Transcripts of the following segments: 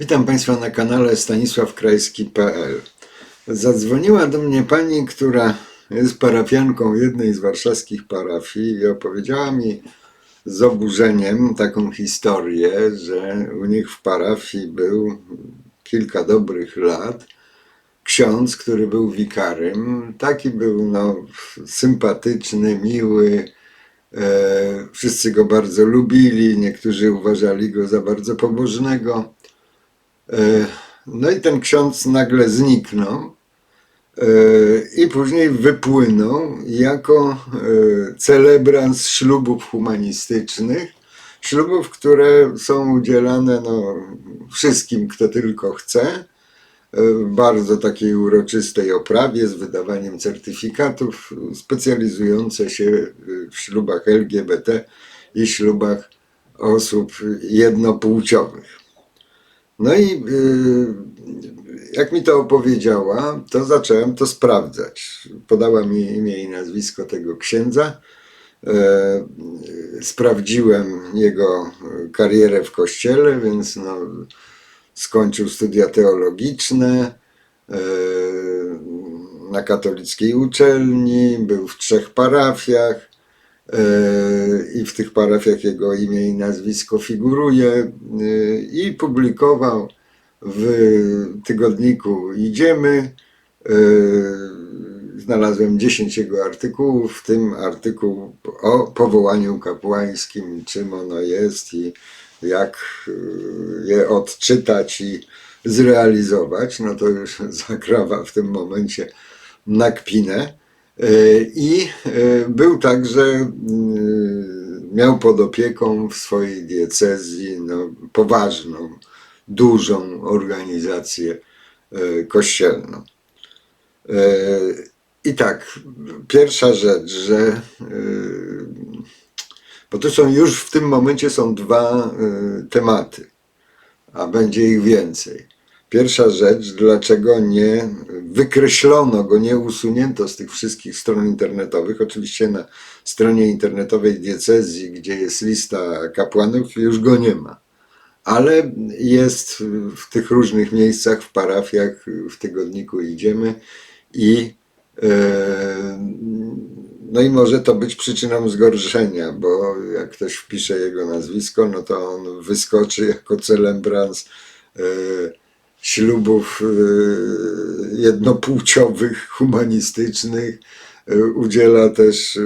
Witam Państwa na kanale stanisławkrajski.pl. Zadzwoniła do mnie pani, która jest parafianką jednej z warszawskich parafii i opowiedziała mi z oburzeniem taką historię, że u nich w parafii był kilka dobrych lat ksiądz, który był wikarym. Taki był no, sympatyczny, miły. E, wszyscy go bardzo lubili, niektórzy uważali go za bardzo pobożnego. E, No i ten ksiądz nagle zniknął e, i później wypłynął jako e, celebrant ślubów humanistycznych. Ślubów, które są udzielane no, wszystkim, kto tylko chce, w bardzo takiej uroczystej oprawie z wydawaniem certyfikatów, specjalizujące się w ślubach LGBT i ślubach osób jednopłciowych. No i y, jak mi to opowiedziała, to zacząłem to sprawdzać. Podała mi imię i nazwisko tego księdza. E, Sprawdziłem jego karierę w kościele, więc no, skończył studia teologiczne e, na katolickiej uczelni, był w trzech parafiach. E, i w tych parafiach jego imię i nazwisko figuruje e, i publikował w tygodniku Idziemy. E, Znalazłem 10 jego artykułów, w tym artykuł o powołaniu kapłańskim, czym ono jest i jak je odczytać i zrealizować. No to już zakrawa w tym momencie na kpinę. E, I e, był także, mm, miał pod opieką w swojej diecezji no, poważną, dużą organizację e, kościelną. I tak, pierwsza rzecz, że bo to są już w tym momencie są dwa tematy, a będzie ich więcej. Pierwsza rzecz, dlaczego nie wykreślono go, nie usunięto z tych wszystkich stron internetowych. Oczywiście na stronie internetowej diecezji, gdzie jest lista kapłanów, już go nie ma. Ale jest w tych różnych miejscach, w parafiach, w tygodniku idziemy i e, no i może to być przyczyną zgorszenia, bo jak ktoś wpisze jego nazwisko, no to on wyskoczy jako celebrant e, ślubów e, jednopłciowych, humanistycznych. E, Udziela też, e,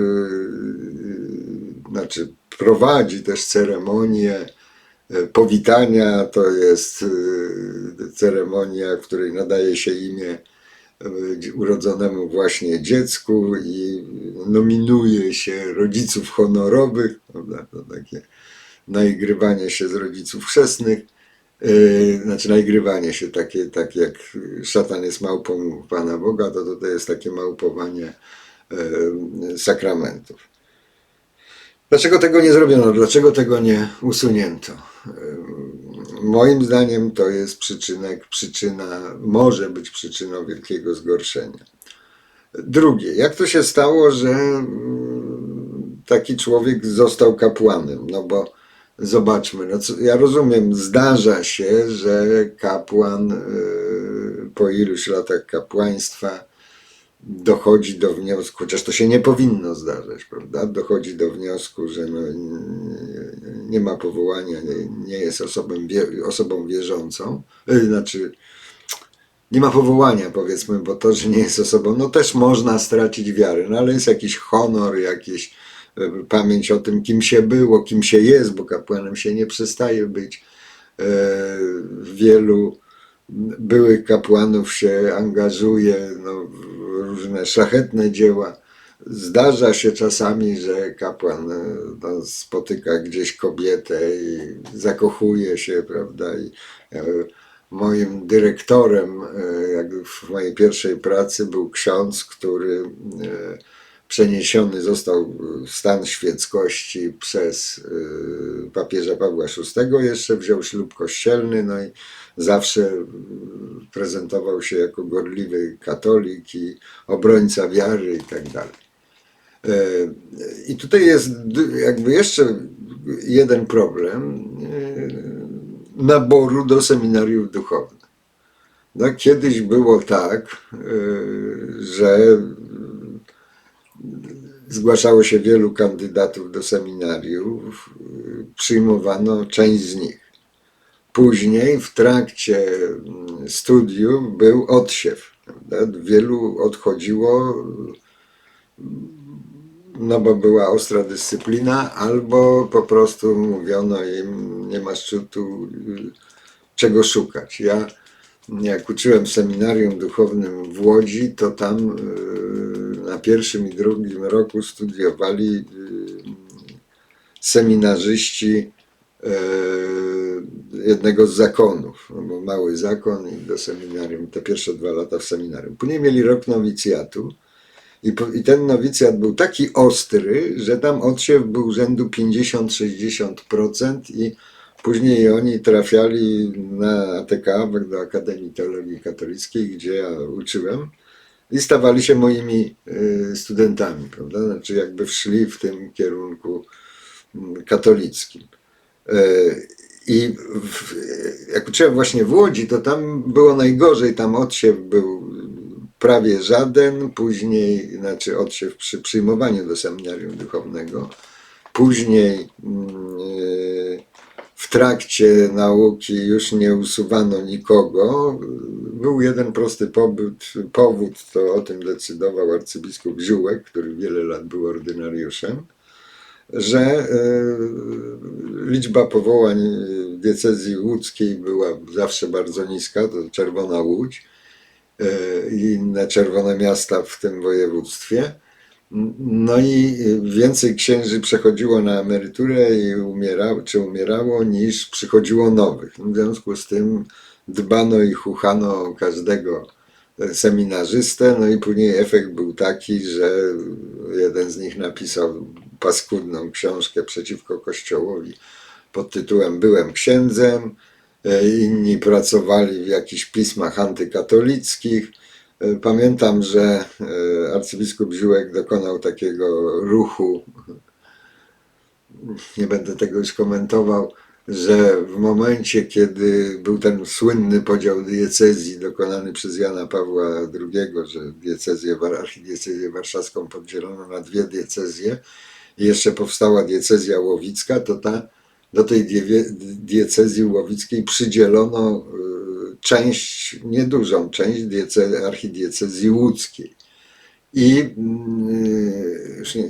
znaczy prowadzi też ceremonię e, powitania. To jest ceremonia, której nadaje się imię urodzonemu właśnie dziecku i nominuje się rodziców honorowych, prawda? To takie naigrywanie się z rodziców chrzestnych. Yy, znaczy naigrywanie się takie, tak jak szatan jest małpą Pana Boga, to tutaj jest takie małpowanie yy, sakramentów. Dlaczego tego nie zrobiono? Dlaczego tego nie usunięto? Yy, Moim zdaniem to jest przyczynek, przyczyna, może być przyczyną wielkiego zgorszenia. Drugie, jak to się stało, że mm, taki człowiek został kapłanem? No bo zobaczmy, no co, ja rozumiem, zdarza się, że kapłan y, po iluś latach kapłaństwa dochodzi do wniosku, chociaż to się nie powinno zdarzać, prawda? Dochodzi do wniosku, że no, nie, ma powołania, nie, nie jest osobą, osobą wierzącą, y, znaczy nie ma powołania, powiedzmy, bo to, że nie jest osobą, no też można stracić wiarę, no ale jest jakiś honor, jakieś e, pamięć o tym, kim się było, kim się jest, bo kapłanem się nie przestaje być. E, Wielu byłych kapłanów się angażuje no, w różne szlachetne dzieła. Zdarza się czasami, że kapłan e, no, spotyka gdzieś kobietę i zakochuje się, prawda? I, e, moim dyrektorem, e, jak w mojej pierwszej pracy, był ksiądz, który e, przeniesiony został w stan świeckości przez e, papieża Pawła VI. Jeszcze wziął ślub kościelny, no i zawsze e, prezentował się jako gorliwy katolik i obrońca wiary i tak dalej. E, I tutaj jest jakby jeszcze jeden problem. E, naboru do seminariów duchownych. No, kiedyś było tak, że zgłaszało się wielu kandydatów do seminariów, przyjmowano część z nich. Później w trakcie mm, studiów był odsiew. Prawda? Wielu odchodziło, no bo była ostra dyscyplina, albo po prostu mówiono im, nie masz tu czego szukać. Ja jak uczyłem w seminarium duchownym w Łodzi, to tam y, na pierwszym i drugim roku studiowali y, seminarzyści y, jednego z zakonów, no bo mały zakon i do seminarium, te pierwsze dwa lata w seminarium. Później mieli rok nowicjatu i, po, i ten nowicjat był taki ostry, że tam odsiew był rzędu 50-60% i później oni trafiali na ATK, do Akademii Teologii Katolickiej, gdzie ja uczyłem i stawali się moimi y, studentami, prawda? Znaczy jakby wszli w tym kierunku mm, katolickim. Y, I w, jak uczyłem właśnie w Łodzi, to tam było najgorzej, tam odsiew był prawie żaden, później, znaczy odsiew przy przyjmowaniu do seminarium duchownego, później w trakcie nauki już nie usuwano nikogo. Był jeden prosty pobyt, powód, to o tym decydował arcybiskup Ziółek, który wiele lat był ordynariuszem, że yy, liczba powołań w diecezji łódzkiej była zawsze bardzo niska, to Czerwona Łódź, i inne czerwone miasta w tym województwie. No i więcej księży przechodziło na emeryturę i umierało, czy umierało, niż przychodziło nowych. W związku z tym dbano i chuchano każdego seminarzystę, no i później efekt był taki, że jeden z nich napisał paskudną książkę przeciwko Kościołowi pod tytułem Byłem księdzem, E, inni pracowali w jakichś pismach antykatolickich. E, Pamiętam, że e, arcybiskup Ziółek dokonał takiego ruchu, nie będę tego już komentował, że w momencie, kiedy był ten słynny podział diecezji dokonany przez Jana Pawła II, że diecezję, archidiecezję warszawską podzielono na dwie diecezje i jeszcze powstała diecezja łowicka, to ta do tej die- diecezji łowickiej przydzielono y, część, niedużą część diece, archidiecezji łódzkiej. I, y, już nie,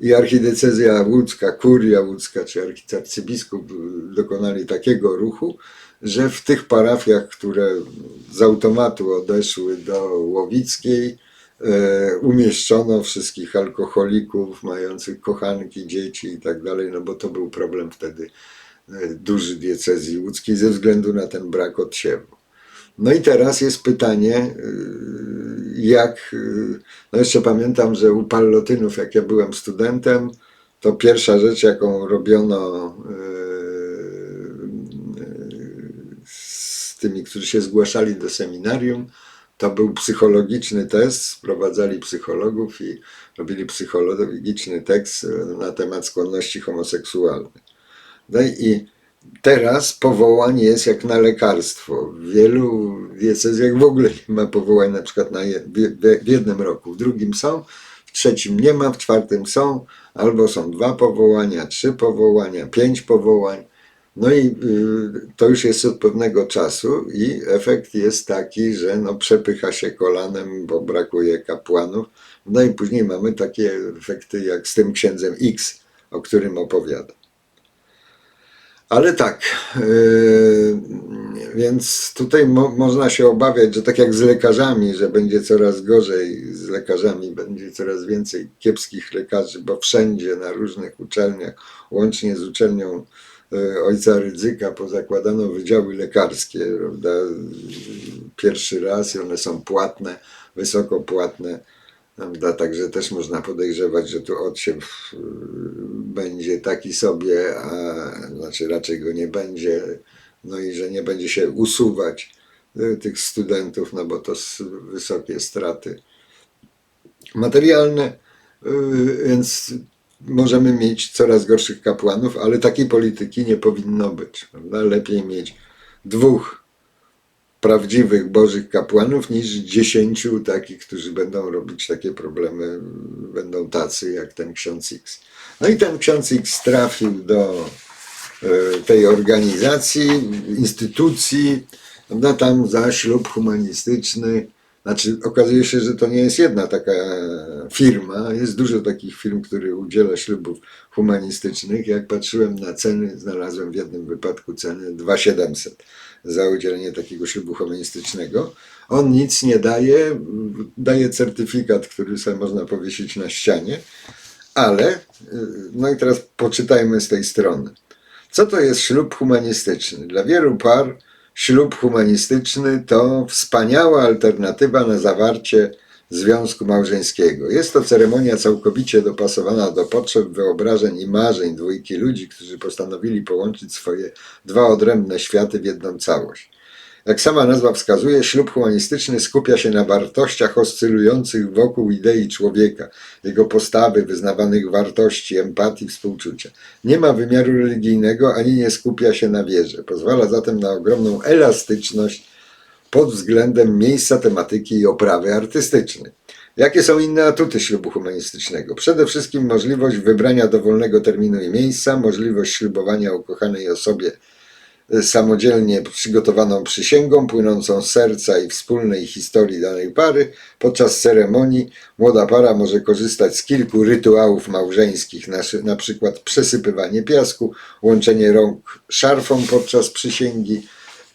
i archidiecezja łódzka, kuria łódzka czy arcybiskup dokonali takiego ruchu, że w tych parafiach, które z automatu odeszły do Łowickiej, e, umieszczono wszystkich alkoholików, mających kochanki, dzieci i tak dalej, no bo to był problem wtedy duży diecezji łódzkiej ze względu na ten brak odsiewu. No i teraz jest pytanie, e, jak, e, no jeszcze pamiętam, że u Pallotynów, jak ja byłem studentem, to pierwsza rzecz, jaką robiono e, z tymi, którzy się zgłaszali do seminarium, to był psychologiczny test, sprowadzali psychologów i robili psychologiczny tekst na temat skłonności homoseksualnych. No i teraz powołań jest jak na lekarstwo. W wielu diecezjach w ogóle nie ma powołań, na przykład na w jednym roku, w drugim są, w trzecim nie ma, w czwartym są, albo są dwa powołania, trzy powołania, pięć powołań. No i y, to już jest od pewnego czasu i efekt jest taki, że no przepycha się kolanem, bo brakuje kapłanów. No i później mamy takie efekty jak z tym księdzem X, o którym opowiadam. Ale tak, yy, więc tutaj mo, można się obawiać, że tak jak z lekarzami, że będzie coraz gorzej z lekarzami, będzie coraz więcej kiepskich lekarzy, bo wszędzie na różnych uczelniach, łącznie z uczelnią yy, ojca Rydzyka, pozakładano wydziały lekarskie, prawda? Pierwszy raz i one są płatne, wysoko płatne. Prawda? Także też można podejrzewać, że tu odsiew y, będzie taki sobie, a znaczy raczej go nie będzie, no i że nie będzie się usuwać y, tych studentów, no bo to wysokie straty materialne, y, więc możemy mieć coraz gorszych kapłanów, ale takiej polityki nie powinno być. Prawda? Lepiej mieć dwóch prawdziwych bożych kapłanów niż dziesięciu takich, którzy będą robić takie problemy, będą tacy jak ten ksiądz X. No i ten ksiądz X trafił do e, tej organizacji, instytucji, prawda, tam za ślub humanistyczny. Znaczy, okazuje się, że to nie jest jedna taka firma. Jest dużo takich firm, które udziela ślubów humanistycznych. Jak patrzyłem na ceny, znalazłem w jednym wypadku ceny 2700 za udzielenie takiego ślubu humanistycznego. On nic nie daje, daje certyfikat, który sobie można powiesić na ścianie, ale, y, no i teraz poczytajmy z tej strony. Co to jest ślub humanistyczny? Dla wielu par ślub humanistyczny to wspaniała alternatywa na zawarcie związku małżeńskiego. Jest to ceremonia całkowicie dopasowana do potrzeb, wyobrażeń i marzeń dwójki ludzi, którzy postanowili połączyć swoje dwa odrębne światy w jedną całość. Jak sama nazwa wskazuje, ślub humanistyczny skupia się na wartościach oscylujących wokół idei człowieka, jego postawy, wyznawanych wartości, empatii, współczucia. Nie ma wymiaru religijnego ani nie skupia się na wierze. Pozwala zatem na ogromną elastyczność pod względem miejsca, tematyki i oprawy artystycznej. Jakie są inne atuty ślubu humanistycznego? Przede wszystkim możliwość wybrania dowolnego terminu i miejsca, możliwość ślubowania ukochanej osobie e, samodzielnie przygotowaną przysięgą płynącą z serca i wspólnej historii danej pary. Podczas ceremonii młoda para może korzystać z kilku rytuałów małżeńskich, na, przykład przesypywanie piasku, łączenie rąk szarfą podczas przysięgi,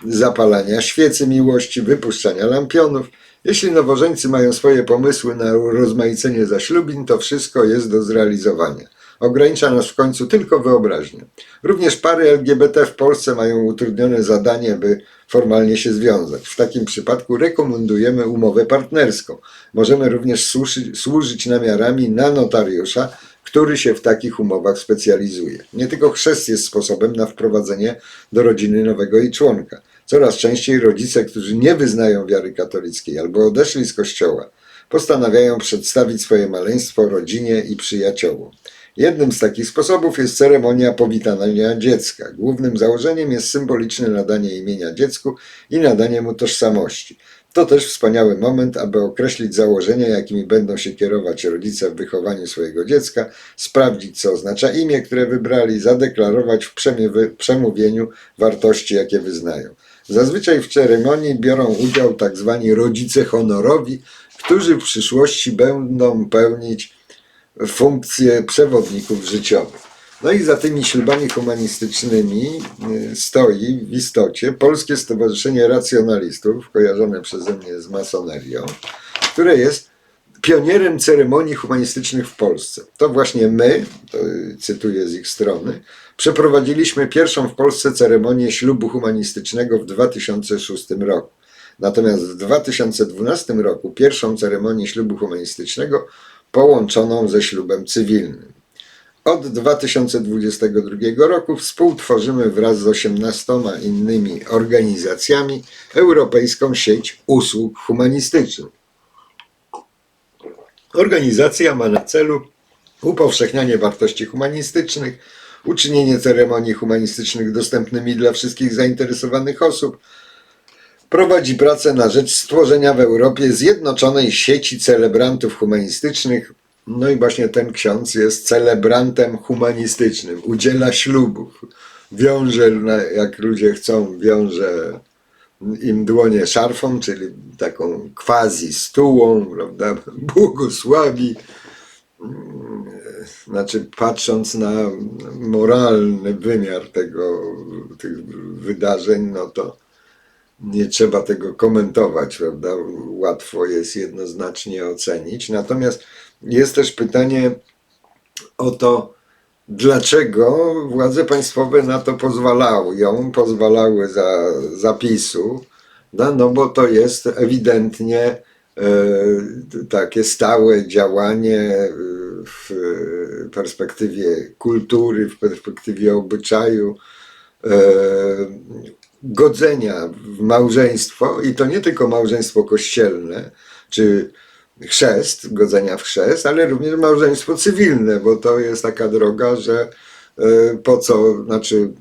zapalania świecy miłości, wypuszczania lampionów. Jeśli nowożeńcy mają swoje pomysły na rozmaicenie zaślubin, to wszystko jest do zrealizowania. Ogranicza nas w końcu tylko wyobraźnia. Również pary LGBT w Polsce mają utrudnione zadanie, by formalnie się związać. W takim przypadku rekomendujemy umowę partnerską. Możemy również służyć, służyć namiarami na notariusza, który się w takich umowach specjalizuje. Nie tylko chrzest jest sposobem na wprowadzenie do rodziny nowego jej członka. Coraz częściej rodzice, którzy nie wyznają wiary katolickiej albo odeszli z kościoła, postanawiają przedstawić swoje maleństwo rodzinie i przyjaciołom. Jednym z takich sposobów jest ceremonia powitania dziecka. Głównym założeniem jest symboliczne nadanie imienia dziecku i nadanie mu tożsamości. To też wspaniały moment, aby określić założenia, jakimi będą się kierować rodzice w wychowaniu swojego dziecka, sprawdzić, co oznacza imię, które wybrali, zadeklarować w przemówieniu wartości, jakie wyznają. Zazwyczaj w ceremonii biorą udział tak zwani rodzice honorowi, którzy w przyszłości będą pełnić funkcje przewodników życiowych. No i za tymi ślubami humanistycznymi y, stoi w istocie Polskie Stowarzyszenie Racjonalistów, kojarzone przeze mnie z masonerią, które jest pionierem ceremonii humanistycznych w Polsce. To właśnie my, to cytuję z ich strony, przeprowadziliśmy pierwszą w Polsce ceremonię ślubu humanistycznego w 2006 roku. Natomiast w 2012 roku pierwszą ceremonię ślubu humanistycznego połączoną ze ślubem cywilnym. Od 2022 roku współtworzymy wraz z 18 innymi organizacjami Europejską Sieć Usług Humanistycznych. Organizacja ma na celu upowszechnianie wartości humanistycznych, uczynienie ceremonii humanistycznych dostępnymi dla wszystkich zainteresowanych osób, prowadzi pracę na rzecz stworzenia w Europie zjednoczonej sieci celebrantów humanistycznych. No i właśnie ten ksiądz jest celebrantem humanistycznym, udziela ślubów, wiąże, na- jak ludzie chcą, wiąże im dłonie szarfą, czyli taką quasi stułą, prawda, błogosławi. Znaczy, patrząc na moralny wymiar tego, tych wydarzeń, no to nie trzeba tego komentować, prawda? Łatwo jest jednoznacznie ocenić. Natomiast jest też pytanie o to, dlaczego władze państwowe na to pozwalają, pozwalały za zapisu, no, no bo to jest ewidentnie e, takie stałe działanie e, w perspektywie kultury, w perspektywie obyczaju, e, godzenia w małżeństwo i to nie tylko małżeństwo kościelne, czy chrzest, godzenia w chrzest, ale również małżeństwo cywilne, bo to jest taka droga, że e, po co, znaczy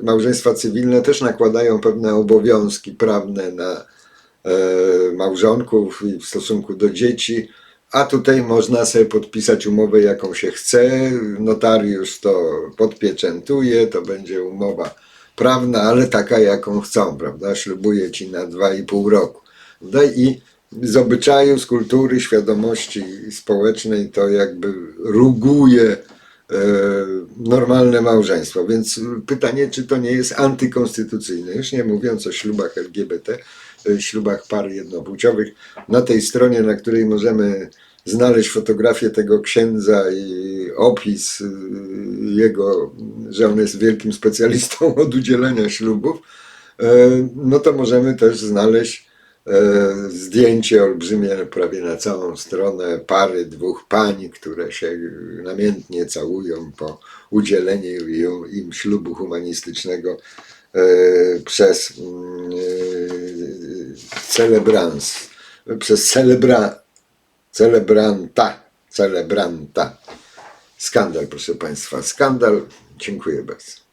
e, małżeństwa cywilne też nakładają pewne obowiązki prawne na e, małżonków i w stosunku do dzieci, a tutaj można sobie podpisać umowę jaką się chce, notariusz to podpieczętuje, to będzie umowa prawna, ale taka jaką chcą, prawda, ślubuje ci na dwa i pół roku. I z obyczaju, z kultury, świadomości społecznej to jakby ruguje e, normalne małżeństwo. Więc pytanie, czy to nie jest antykonstytucyjne, już nie mówiąc o ślubach LGBT, e, ślubach par jednopłciowych. Na tej stronie, na której możemy znaleźć fotografię tego księdza i opis y, jego, że on jest wielkim specjalistą od udzielenia ślubów, e, no to możemy też znaleźć e, zdjęcie olbrzymie, prawie na całą stronę, pary dwóch pań, które się namiętnie całują po udzieleniu im, im ślubu humanistycznego e, przez mm, e, celebrans, przez celebra, celebranta, celebranta. Skandal, proszę Państwa, skandal. Dziękuję bardzo.